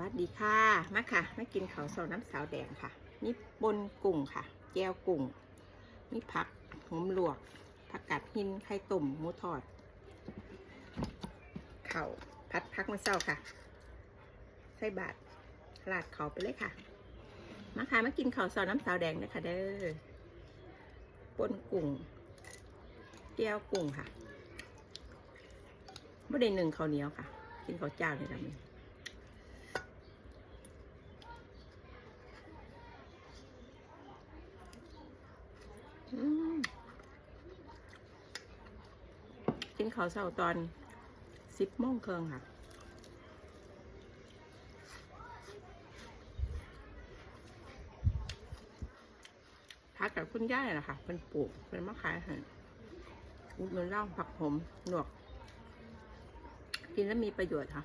วัสดีค่ะ มาค่ะ มากินข้าวเสาน้ำสาวแดงค่ะ นี่บนกุ้งค่ะ แก้วกุ้ง นี่ผักหอมลวก ผักกาดหิน ไข่ต้ม หมูทอด เข้าวผัดพักมื้อเช้าค่ะ ใส่บาตราดเขาไปเลยค่ะ มาค่ะ มากินข้าวเสาน้ำสาวแดงเลยค่ะเด้อปนกุ้ง แก้วกุ้งค่ะไม่ได้หนึ่งข้าวเหนียวค่ะ กินข้าวเจ้าเลยละมัน อืม กินข้าวเช้าตอนสิบโมงครึ่งค่ะพักกับคุณย่าแหละคะเป็นปลูกเป็นมะขายให้อุดหนุนเล่าผักผมหนวก กินแล้วมีประโยชน์ค่ะ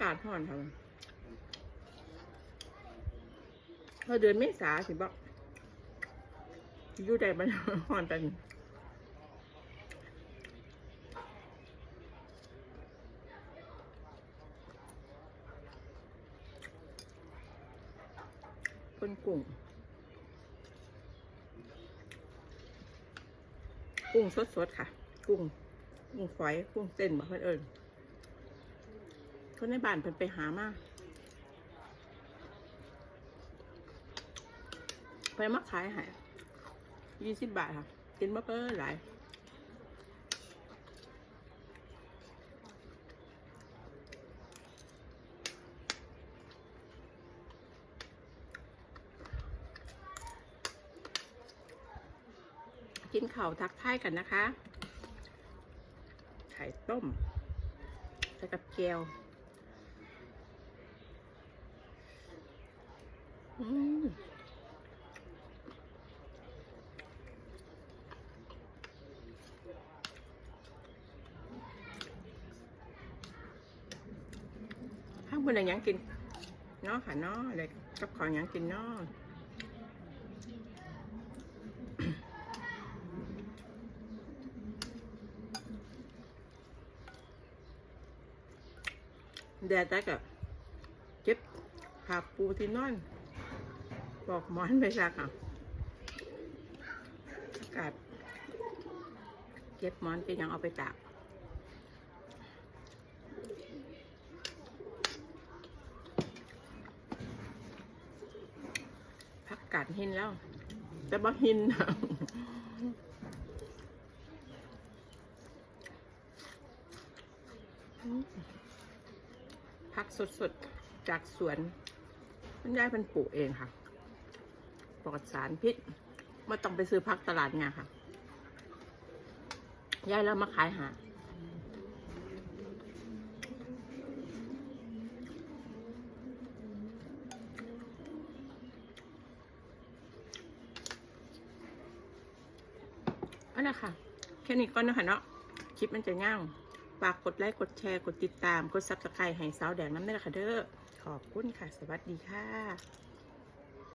ากาศร้อนค่ะพอเดือนเมษาสิบอกอยู่ใดมันร้อนกันคนกุ้งกุ้งสดๆค่ะ กุ้งกุ้งฝอยกุ้งเต้นบอกเพื่อนเอิญ คนในบ้านเพิ่นไปหามาไปมาขายให้ยี่สิบบาทค่ะ กินมาเปิ้ลหลายกินข่าวทักทายกันนะคะ ไข่ต้มใส่กับแก้ว อืม ข้างบนอะไรยังกินนาะค่ะนาะเลยกับของยังกินนาะแดดแต่กับเจ็บผ้าปูที่นอน บอกหมอนไปซักอะอากาศเก็บหมอนก็ยังเอาไปตากพักกาดหินแล้ว แต่บ่หินผักสดๆ จากสวน มันได้เป็นปลูกเองค่ะ ลอดสารพิษไม่ต้องไปซื้อผักตลาดไงค่ะยายเรามาขายหาอันนั้นค่ะแค่นี้ก่อนนะคะเนาะคลิปมันจะง่างฝากกดไลค์ กดแชร์ กดติดตาม กดซับสไครต์ให้สาวแดงน้ำได้ละค่ะเด้อ ขอบคุณค่ะ สวัสดีค่ะ